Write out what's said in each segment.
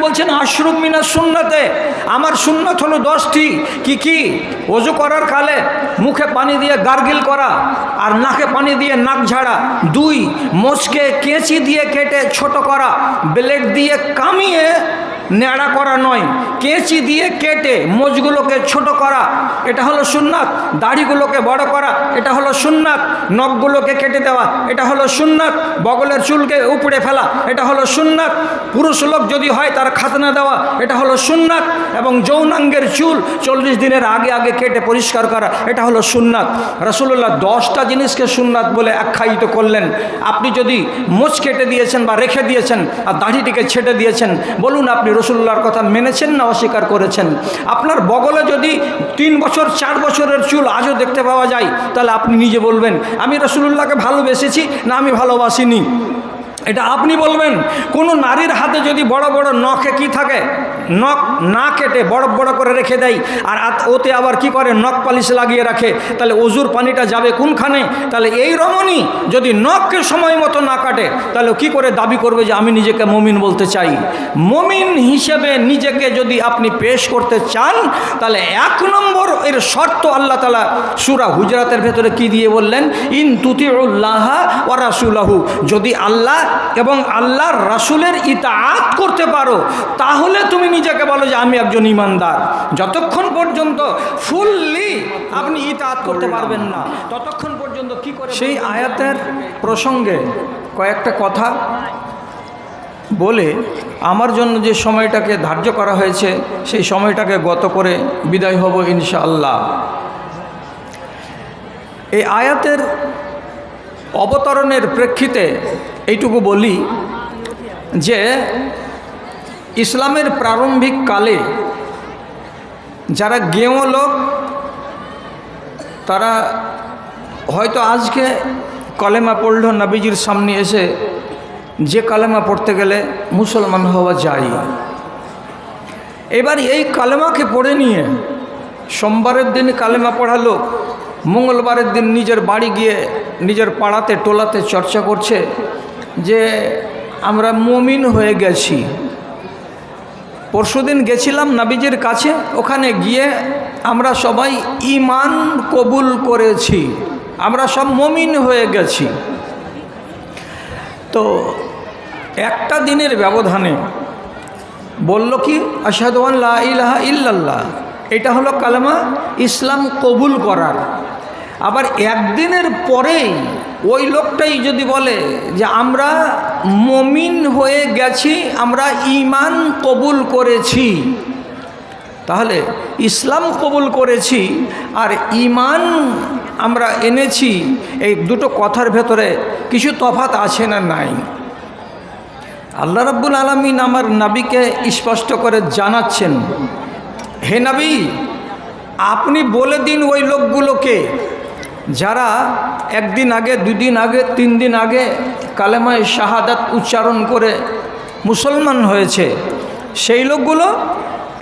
বলছেন আশরুক মিনা সুন্নাতে। আমার সুন্নত হলো দশটি। কি কি? অজু করার কালে মুখে পানি দিয়ে গার্গিল করা আর নাকে পানি দিয়ে নাক ঝাড়া। দুই মোচকে কেঁচি দিয়ে কেটে ছোট করা। ব্লেড দিয়ে কামিয়ে নেড়া করা নয়। কেঁচি দিয়ে কেটে মোজগুলোকে ছোট করা। এটা হলো সুন্নাত। দাড়িগুলোকে বড় করা। এটা হলো সুন্নাত। নখগুলোকে কেটে দেওয়া। এটা হলো সুন্নাত। বগলের চুলকে উপড়ে ফেলা। এটা হলো সুন্নাত। পুরুষ লোক যদি হয় তার খাতনা দেওয়া। এটা হলো সুন্নাত। এবং যৌনাঙ্গের চুল চল্লিশ দিনের আগে আগে কেটে পরিষ্কার করা। এটা হলো সুন্নাত। রসুল্লাহ দশটা জিনিসকে সুন্নাত বলে আখ্যায়িত করলেন। আপনি যদি মোচ কেটে দিয়েছেন বা রেখে দিয়েছেন আর দাড়িটিকে ছেটে দিয়েছেন, বলুন আপনি রসুল্লাহর কথা মেনেছেন না অস্বীকার করেছেন? আপনার বগলে যদি তিন বছর, চার বছরের চুল আজও দেখতে পাওয়া যায়, তাহলে আপনি নিজে বলবেন, আমি রসুল্লাহকে ভালোবেসেছি না আমি ভালোবাসিনি। এটা আপনি বলবেন, কোনো নারীর হাতে যদি বড় বড় নখে কি থাকে? নখ না কেটে বড় বড় করে রেখে দেয়, আর ওতে আবার কি করে? নখ পালিশ লাগিয়ে রাখে, তাহলে অজুর পানিটা যাবে কোনখানে? তাহলে এই রমণী যদি নখকে সময় মতো না কাটে, তাহলে কি করে দাবি করবে যে আমি নিজেকে মমিন বলতে চাই? মমিন হিসেবে নিজেকে যদি আপনি পেশ করতে চান, তাহলে এক নম্বর এর শর্ত আল্লাহ তালা সুরা হুজরাতের ভেতরে কি দিয়ে বললেন? ইন তুতিউল্লাহ ওয়া রাসুলাহু। যদি আল্লাহ এবং আল্লাহর রাসুলের ইতাআত করতে পারো, তাহলে তুমি নিজেকে বলো যে আমি একজন ইমানদার। যতক্ষণ পর্যন্ত ফুললি আপনি ইতাআত করতে পারবেন না, ততক্ষণ পর্যন্ত কি করে সেই আয়াতের প্রসঙ্গে কয়েকটা কথা বলে আমার জন্য যে সময়টাকে ধার্য করা হয়েছে, সেই সময়টাকে গত করে বিদায় হব ইনশাআল্লাহ। এই আয়াতের অবতরণের প্রেক্ষিতে এইটুকু বলি যে ইসলামের প্রারম্ভিক কালে যারা গেঁয়ো লোক, তারা হয়তো আজকে কলেমা পড়ল, নাবিজির সামনে এসে যে কালেমা পড়তে গেলে মুসলমান হওয়া যায়। এবার এই কালেমাকে পড়ে নিয়ে সোমবারের দিন কালেমা পড়া লোক, মঙ্গলবারের দিন নিজের বাড়ি গিয়ে নিজের পাড়াতে, টোলাতে চর্চা করছে যে আমরা মমিন হয়ে গেছি। পরশুদিন গেছিলাম নাবিজের কাছে, ওখানে গিয়ে আমরা সবাই ইমান কবুল করেছি। আমরা সব মমিন হয়ে গেছি। তো একটা দিনের ব্যবধানে বলল কি আসাদওয়ান লা ইলাহা ইল্লাল্লাহ। এটা হলো কালেমা ইসলাম কবুল করার। আবার একদিনের পরেই ওই লোকটাই যদি বলে যে আমরা মমিন হয়ে গেছি, আমরা ইমান কবুল করেছি, তাহলে ইসলাম কবুল করেছি আর ইমান আমরা এনেছি, এই দুটো কথার ভেতরে কিছু তফাত আছে না নাই? আল্লাহ রাব্বুল আলমিন আমার নাবিকে স্পষ্ট করে জানাচ্ছেন, হে নাবি, আপনি বলে দিন ওই লোকগুলোকে যারা একদিন আগে, দুদিন আগে তিন দিন আগে কালেমায় শাহাদাত উচ্চারণ করে মুসলমান হয়েছে। সেই লোকগুলো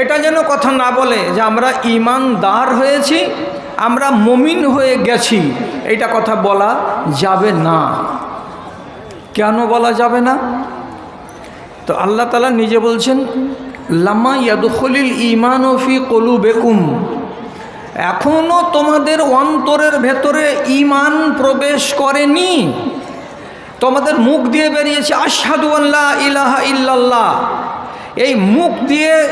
এটা যেন কথা না বলে যে আমরা ইমানদার হয়েছি, আমরা মমিন হয়ে গেছি, এটা কথা বলা যাবে না। কেন বলা যাবে না? তো আল্লাহ তালা নিজে বলছেন, লামা ইয়াদুখলিল ইমান ফি কলু বেকুম এখনও তোমাদের অন্তরের ভেতরে ইমান প্রবেশ করেনি। তোমাদের মুখ দিয়ে বেরিয়েছে, আশহাদু আল্লাহ ইলাহা ইল্লাল্লাহ। এই মুখ দিয়ে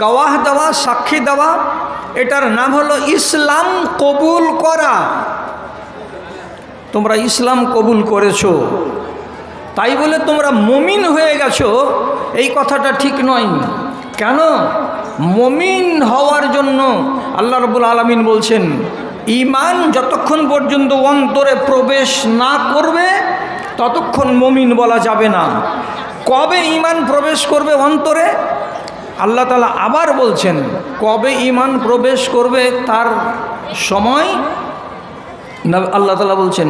গাওয়াহ দেওয়া, সাক্ষী দেওয়া, এটার নাম হলো ইসলাম কবুল করা। তোমরা ইসলাম কবুল করেছ। তাই বলে তোমরা মমিন হয়ে গেছো, এই কথাটা ঠিক নয়। কেন? মমিন হওয়ার জন্য আল্লাহ রবুল আলমিন বলছেন ইমান যতক্ষণ পর্যন্ত অন্তরে প্রবেশ না করবে, ততক্ষণ মমিন বলা যাবে না। কবে ইমান প্রবেশ করবে অন্তরে? আল্লাহ তালা আবার বলছেন, কবে ইমান প্রবেশ করবে তার সময়? আল্লাহ তালা বলছেন,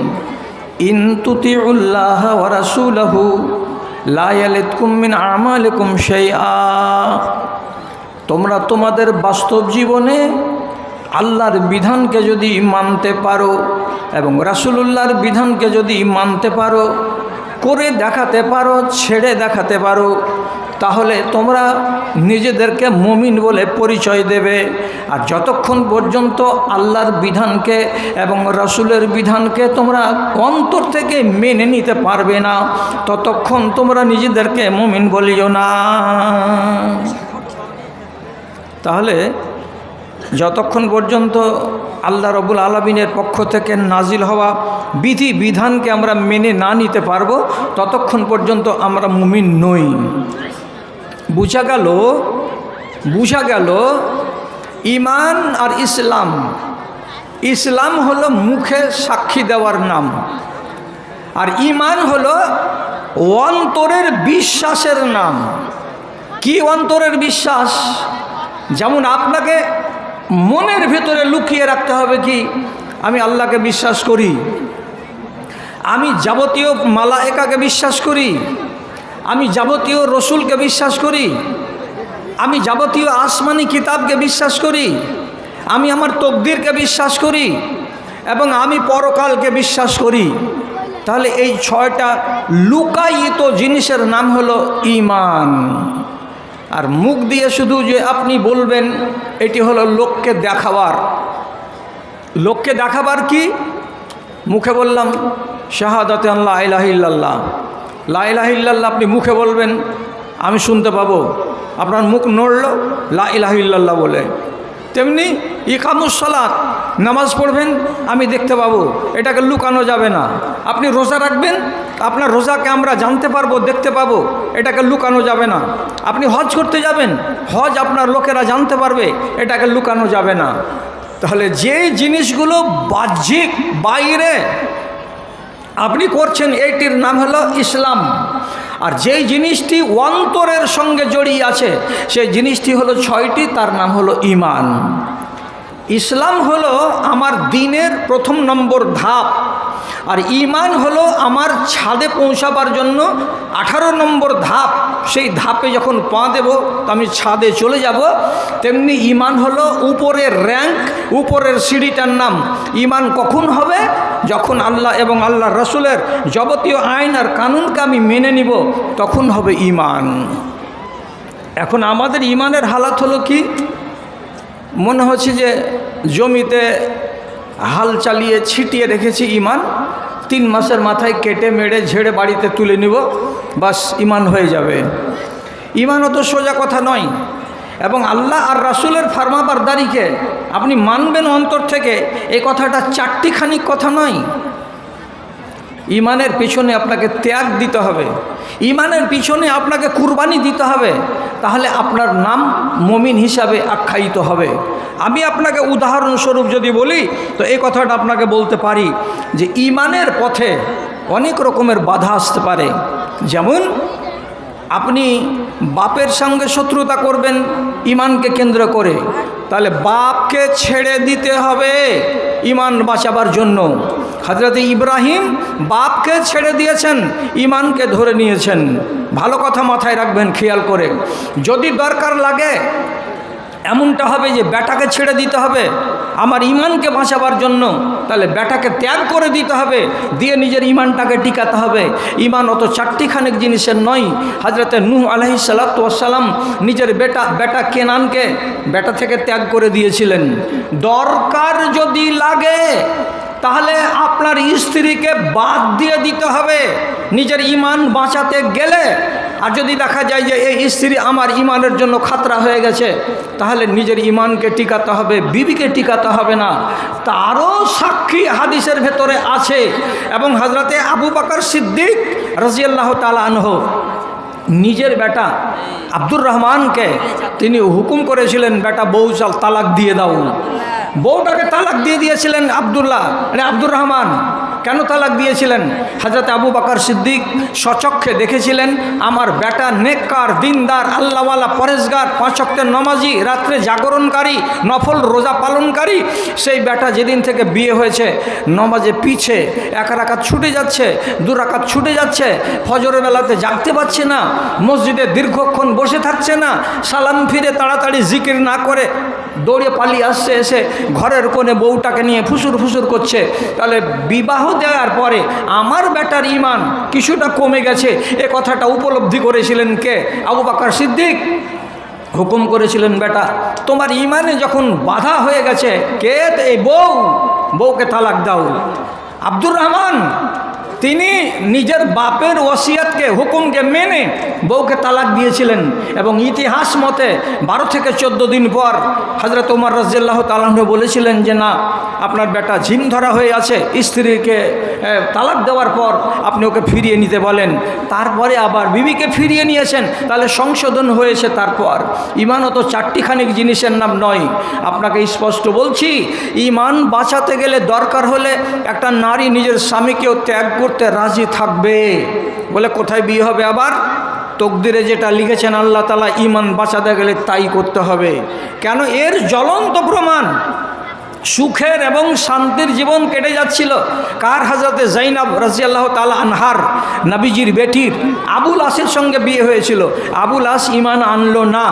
ইন তুতিউল্লাহ ওয়া রাসূলাহু লা ইয়ালিতকুম মিন আমালিকুম শাইআ। তোমরা তোমাদের বাস্তব জীবনে আল্লাহর বিধানকে যদি মানতে পারো এবং রাসূলুল্লাহর বিধানকে যদি মানতে পারো, করে দেখাতে পারো, ছেড়ে দেখাতে পারো, তাহলে তোমরা নিজেদেরকে মমিন বলে পরিচয় দেবে। আর যতক্ষণ পর্যন্ত আল্লাহর বিধানকে এবং রসুলের বিধানকে তোমরা অন্তর থেকে মেনে নিতে পারবে না, ততক্ষণ তোমরা নিজেদেরকে মমিন বলিও না। তাহলে যতক্ষণ পর্যন্ত আল্লাহ রবুল আলমিনের পক্ষ থেকে নাজিল হওয়া বিধি বিধানকে আমরা মেনে না নিতে পারব, ততক্ষণ পর্যন্ত আমরা মুমিন নই। বুঝা গেল? বুঝা গেল? ইমান আর ইসলাম। ইসলাম হলো মুখে সাক্ষী দেওয়ার নাম। আর ইমান হলো অন্তরের বিশ্বাসের নাম। কি অন্তরের বিশ্বাস? যেমন আপনাকে মনের ভেতরে লুকিয়ে রাখতে হবে কি, আমি আল্লাহকে বিশ্বাস করি, আমি যাবতীয় মালা একাকে বিশ্বাস করি, আমি যাবতীয় রসুলকে বিশ্বাস করি, আমি যাবতীয় আসমানি কিতাবকে বিশ্বাস করি, আমি আমার তকদিরকে বিশ্বাস করি এবং আমি পরকালকে বিশ্বাস করি। তাহলে এই ছয়টা লুকায়িত জিনিসের নাম হলো ইমান। আর মুখ দিয়ে শুধু যে আপনি বলবেন, এটি হলো লোককে দেখাবার। লোককে দেখাবার কি? মুখে বললাম, শাহাদাতে আল্লাহ আইলাহিল্লাহ লাইলাহিল্লাহ আপনি মুখে বলবেন, আমি শুনতে পাবো। আপনার মুখ নড়ল লাইলাহিল্লাহ বলে। তেমনি ইকামুসলাত নামাজ পড়বেন, আমি দেখতে পাবো, এটাকে লুকানো যাবে না। আপনি রোজা রাখবেন, আপনার রোজাকে আমরা জানতে পারব, দেখতে পাবো, এটাকে লুকানো যাবে না। আপনি হজ করতে যাবেন, হজ আপনার লোকেরা জানতে পারবে, এটাকে লুকানো যাবে না। তাহলে যে জিনিসগুলো বাহ্যিক, বাইরে, আপনি করছেন, এইটির নাম হলো ইসলাম। আর যেই জিনিসটি অন্তরের সঙ্গে জড়িয়ে আছে, সেই জিনিসটি হলো ছয়টি, তার নাম হলো ইমান। ইসলাম হলো আমার দিনের প্রথম নম্বর ধাপ, আর ইমান হলো আমার ছাদে পৌঁছাবার জন্য আঠারো নম্বর ধাপ। সেই ধাপে যখন পা দেব, তো আমি ছাদে চলে যাব, তেমনি ইমান হলো উপরের র্যাঙ্ক উপরের সিঁড়িটার নাম। ইমান কখন হবে? যখন আল্লাহ এবং আল্লাহ রসুলের যাবতীয় আইন আর কানুনকে আমি মেনে নিব, তখন হবে ইমান এখন আমাদের ইমানের হালাত হলো কি? মনে হচ্ছে যে জমিতে হাল চালিয়ে ছিটিয়ে রেখেছি ইমান তিন মাসের মাথায় কেটে মেরে ঝেড়ে বাড়িতে তুলে নিব, বাস ইমান হয়ে যাবে। ইমান অত সোজা কথা নয়। এবং আল্লাহ আর রাসুলের ফার্মাবারদারিকে আপনি মানবেন অন্তর থেকে, এই কথাটা চারটিখানি কথা নয়। ইমানের পিছনে আপনাকে ত্যাগ দিতে হবে। ইমানের পিছনে আপনাকে কুরবানি দিতে হবে। তাহলে আপনার নাম মমিন হিসাবে আখ্যায়িত হবে। আমি আপনাকে উদাহরণস্বরূপ যদি বলি, তো এই কথাটা আপনাকে বলতে পারি যে ইমানের পথে অনেক রকমের বাধা আসতে পারে। যেমন আপনি বাপের সঙ্গে শত্রুতা করবেন ইমানকে কেন্দ্র করে। তাহলে বাপকে ছেড়ে দিতে হবে ইমান বাঁচাবার জন্য। হজরত ইব্রাহিম বাপকে ছেড়ে দিয়েছেন ইমানকে ধরে নিয়েছেন। ভালো কথা মাথায় রাখবেন, খেয়াল করে। যদি দরকার লাগে, এমনটা হবে যে বেটাকে ছেড়ে দিতে হবে। আমার ইমানকে বাঁচাবার জন্য তাহলে বেটাকে ত্যাগ করে দিতে হবে, দিয়ে নিজের ইমানটাকে টিকাতে হবে। ইমান অত চারটিখানেক জিনিসের নয়। হাজরতে নূহ আলহি সালাতাম নিজের বেটা বেটা কেনানকে বেটা থেকে ত্যাগ করে দিয়েছিলেন। দরকার যদি লাগে, তাহলে আপনার স্ত্রীকে বাদ দিয়ে দিতে হবে। নিজের ইমান বাঁচাতে গেলে আর যদি দেখা যায় যে এই স্ত্রী আমার ইমানের জন্য খাতরা হয়ে গেছে, তাহলে নিজের ইমানকে টিকাতে হবে, বিবিকে টিকাতে হবে না। তারও সাক্ষী হাদিসের ভেতরে আছে এবং হজরতে আবু বাকর সিদ্দিক রাজিয়াল্লাহ তালা আনহ, নিজের বেটা আব্দুর রহমানকে তিনি হুকুম করেছিলেন, বেটা, বউ চাল তালাক দিয়ে দাও। বউটাকে তালাক দিয়ে দিয়েছিলেন আবদুল্লাহ মানে আব্দুর রহমান। কেন তালাক দিয়েছিলেন? হাজরত আবু বাকর সিদ্দিক সচক্ষে দেখেছিলেন, আমার বেটা নেককার, দিনদার, আল্লাহওয়ালা, পরেশগার পাঁচক্তের নমাজি, রাত্রে জাগরণকারী, নফল রোজা পালনকারী, সেই বেটা যেদিন থেকে বিয়ে হয়েছে, নমাজে পিছে, এক রাকাত ছুটে যাচ্ছে, দু রাকাত ছুটে যাচ্ছে, ফজরের বেলাতে জাগতে পারছে না, মসজিদে দীর্ঘক্ষণ বসে থাকছে না, সালাম ফিরে তাড়াতাড়ি জিকির না করে দৌড়ে পালিয়ে আসছে, এসে ঘরের কোণে বউটাকে নিয়ে ফুসুর ফুসুর করছে। তাহলে বিবাহ দেওয়ার পরে আমার বেটার ইমান কিছুটা কমে গেছে। এ কথাটা উপলব্ধি করেছিলেন কে? আবু বাকার সিদ্দিক। হুকুম করেছিলেন, বেটা, তোমার ইমানে যখন বাধা হয়ে গেছে, কে এই বউ? বউকে তালাক দাও। আব্দুর রহমান তিনি নিজের বাপের ওসিয়াতকে, হুকুমকে মেনে বউকে তালাক দিয়েছিলেন এবং ইতিহাস মতে বারো থেকে চোদ্দ দিন পর হজরত উমর রাজিয়াল্লাহ তালাহ বলেছিলেন যে, না, আপনার বেটা ঝিম ধরা হয়ে আছে, স্ত্রীকে তালাক দেওয়ার পর আপনি ওকে ফিরিয়ে নিতে বলেন। তারপরে আবার বিবিকে ফিরিয়ে নিয়েছেন, তাহলে সংশোধন হয়েছে তারপর। ইমানও তো চারটিখানিক জিনিসের নাম নয়। আপনাকে স্পষ্ট বলছি, ইমান বাঁচাতে গেলে দরকার হলে একটা নারী নিজের স্বামীকেও ত্যাগ করতে রাজি থাকবে। বলে কোথায় বিয়ে হবে আবার? তকদিরে যেটা লিখেছেন আল্লাহ তালা ইমান বাঁচাতে গেলে তাই করতে হবে। কেন? এর জ্বলন্ত প্রমাণ। সুখের এবং শান্তির জীবন কেটে যাচ্ছিল। কার হাজরতে জাইনাব রাজিয়াল্লাহ তালা আনহার নাবিজির বেটির আবুল আসের সঙ্গে বিয়ে হয়েছিল। আবুল আস ইমান আনলো না।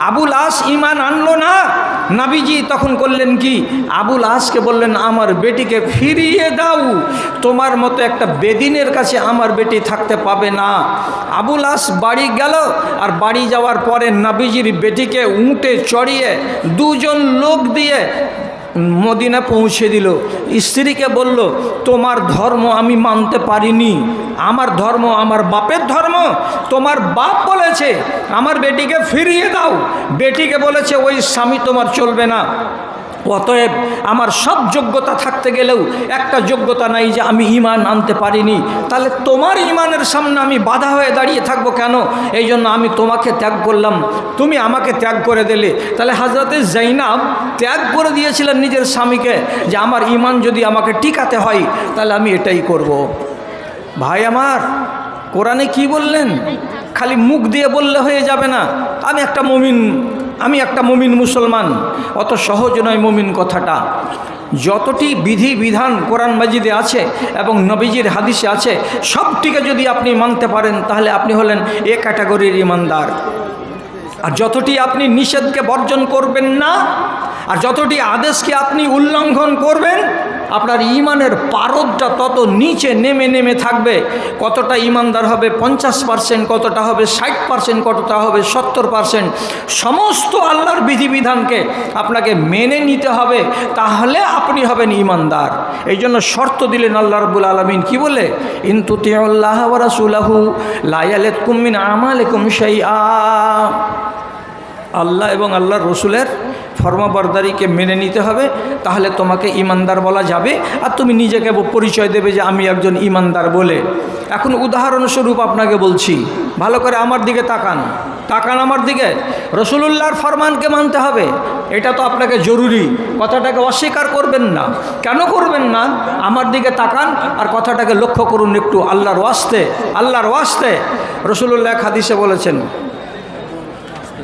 আবুল আস ইমান আনলো না। নাবিজি তখন করলেন কি? আবুল আসকে বললেন, আমার বেটিকে ফিরিয়ে দাও। তোমার মতো একটা বেদিনের কাছে আমার বেটি থাকতে পাবে না। আবুল আস বাড়ি গেল আর বাড়ি যাওয়ার পরে নাবিজির বেটিকে উঁটে চড়িয়ে দুজন লোক দিয়ে মদিনা পৌঁছে দিল। স্ত্রীকে বলল, তোমার ধর্ম আমি মানতে পারিনি। আমার ধর্ম আমার বাপের ধর্ম। তোমার বাপ বলেছে, আমার বেটিকে ফিরিয়ে দাও। বেটিকে বলেছে, ওই স্বামী তোমার চলবে না। অতএব আমার সব যোগ্যতা থাকতে গেলেও একটা যোগ্যতা নাই যে আমি ইমান আনতে পারিনি। তাহলে তোমার ইমানের সামনে আমি বাধা হয়ে দাঁড়িয়ে থাকব কেন? এই জন্য আমি তোমাকে ত্যাগ করলাম। তুমি আমাকে ত্যাগ করে দিলে। তাহলে হাজরতে জাইনাব ত্যাগ করে দিয়েছিলেন নিজের স্বামীকে যে আমার ইমান যদি আমাকে টিকাতে হয়, তাহলে আমি এটাই করব। ভাই আমার, কোরআনে কি বললেন? খালি মুখ দিয়ে বললে হয়ে যাবে না। আমি একটা মমিন। আমি একটা মমিন মুসলমান, অত সহজ নয় মমিন কথাটা। যতটি বিধি বিধান কোরআন মাজিদে আছে এবং নবীজির হাদিসে আছে, সবটিকে যদি আপনি মানতে পারেন, তাহলে আপনি হলেন এ ক্যাটাগরির ইমানদার। আর যতটি আপনি নিষেধকে বর্জন করবেন না, আর যতটি আদেশকে আপনি উল্লঙ্ঘন করবেন আপনার ইমানের পারদটা তত নিচে নেমে নেমে থাকবে। কতটা ইমানদার হবে পঞ্চাশ পার্সেন্ট, কতটা হবে ষাট পার্সেন্ট, কতটা হবে সত্তর পার্সেন্ট। সমস্ত আল্লাহর বিধিবিধানকে আপনাকে মেনে নিতে হবে, তাহলে আপনি হবেন ইমানদার। এই জন্য শর্ত দিলেন আল্লাহ রবুল আলমিন, কি বলে? ইন্তু তিউল্লাহ রাসুলাহু লায়ালেত কুমিন আমালেকুম সেই আল্লাহ এবং আল্লাহর রসুলের ফর্মবরদারিকে মেনে নিতে হবে, তাহলে তোমাকে ইমানদার বলা যাবে। আর তুমি নিজেকে পরিচয় দেবে যে আমি একজন ইমানদার বলে। এখন উদাহরণস্বরূপ আপনাকে বলছি, ভালো করে আমার দিকে তাকান। তাকান আমার দিকে। রসুলুল্লাহর ফরমানকে মানতে হবে। এটা তো আপনাকে জরুরি। কথাটাকে অস্বীকার করবেন না। কেন করবেন না? আমার দিকে তাকান আর কথাটাকে লক্ষ্য করুন একটু। আল্লাহর ওয়াস্তে আল্লাহর ওয়াস্তে। রসুলুল্লাহ হাদিসে বলেছেন,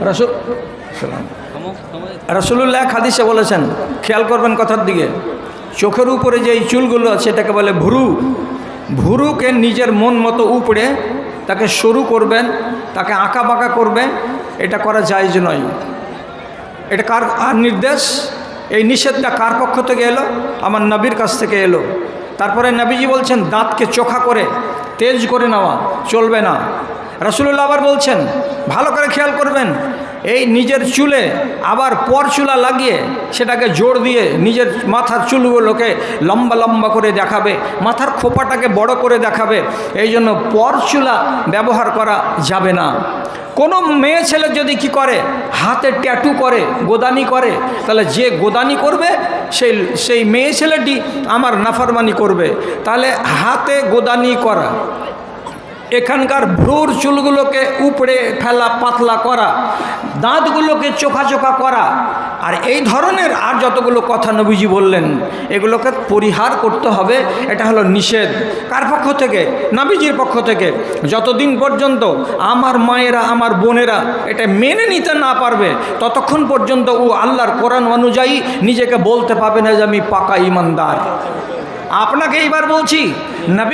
রসুল রসুল্লাহ হাদিসে বলেছেন, খেয়াল করবেন কথার দিকে। চোখের উপরে যে চুলগুলো আছে এটাকে বলে ভুরু। ভুরুকে নিজের মন মতো উপড়ে তাকে সরু করবেন, তাকে আঁকা বাঁকা করবেন, এটা করা জায়জ নয়। এটা কার, আর নির্দেশ? এই নিষেধটা কার পক্ষ থেকে এলো? আমার নবীর কাছ থেকে এলো। তারপরে নবীজি বলছেন, দাঁতকে চোখা করে, তেজ করে নেওয়া, চলবে না। রসুল্লাহ আবার বলছেন, ভালো করে খেয়াল করবেন এই নিজের চুলে আবার পর চুলা লাগিয়ে সেটাকে জোর দিয়ে নিজের মাথার চুলগুলোকে লম্বা লম্বা করে দেখাবে, মাথার খোপাটাকে বড় করে দেখাবে, এই জন্য পর চুলা ব্যবহার করা যাবে না। কোনো মেয়ে ছেলে যদি কি করে, হাতে ট্যাটু করে, গোদানি করে, তাহলে যে গোদানি করবে, সেই সেই মেয়ে ছেলেটি আমার নাফরমানি করবে। তাহলে হাতে গোদানি করা এখানকার ভ্রুর চুলগুলোকে উপড়ে ফেলা, পাতলা করা, দাঁতগুলোকে চোখা চোখা করা, আর এই ধরনের আর যতগুলো কথা নবীজি বললেন, এগুলোকে পরিহার করতে হবে, এটা হলো নিষেধ। কার পক্ষ থেকে? নবীজির পক্ষ থেকে। যতদিন পর্যন্ত আমার মায়েরা, আমার বোনেরা এটা মেনে নিতে না পারবে, ততক্ষণ পর্যন্ত ও আল্লাহর কোরআন অনুযায়ী নিজেকে বলতে পারবে না যে আমি পাকা ইমানদার। আপনাকে এইবার বলছি, নবী